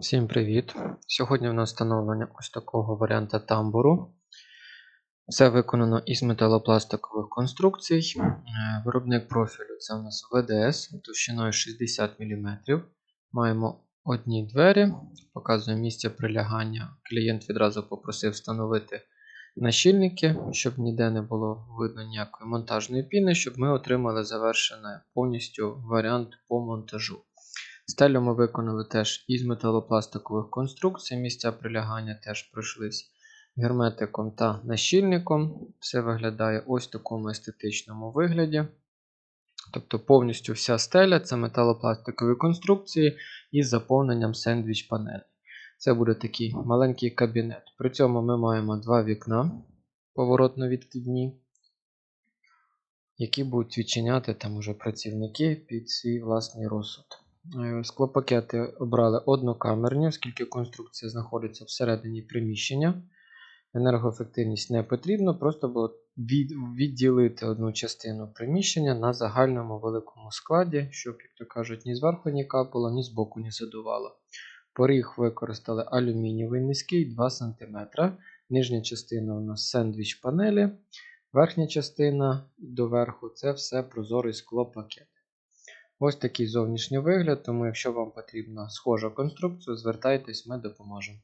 Всім привіт! Сьогодні у нас встановлення ось такого варіанта тамбуру. Все виконано із металопластикових конструкцій. Е, Виробник профілю це у нас ВДС товщиною 60 мм. Маємо одні двері, показує місце прилягання. Клієнт відразу попросив встановити нащільники, щоб ніде не було видно ніякої монтажної піни, щоб ми отримали завершений повністю варіант по монтажу. Стелю ми виконали теж із металопластикових конструкцій. Місця прилягання теж пройшлись герметиком та нащільником. Все виглядає ось в такому естетичному вигляді. Тобто повністю вся стеля це металопластикові конструкції із заповненням сендвіч панелі. Це буде такий маленький кабінет. При цьому ми маємо два вікна поворотно-відкидні, які будуть відчиняти там уже працівники під свій власний розсуд. Е, Склопакети обрали однокамерні, оскільки конструкція знаходиться всередині приміщення. Енергоефективність не потрібно, просто було відділити одну частину приміщення на загальному великому складі, щоб, як то кажуть, ні зверху ні капало, ні збоку не задувало. Поріг використали алюмінієвий низький 2 см. Нижня частина у нас сендвіч панелі, верхня частина доверху це все прозорий склопакет. Ось такий зовнішній вигляд, тому якщо вам потрібна схожа конструкція, звертайтесь, ми допоможемо.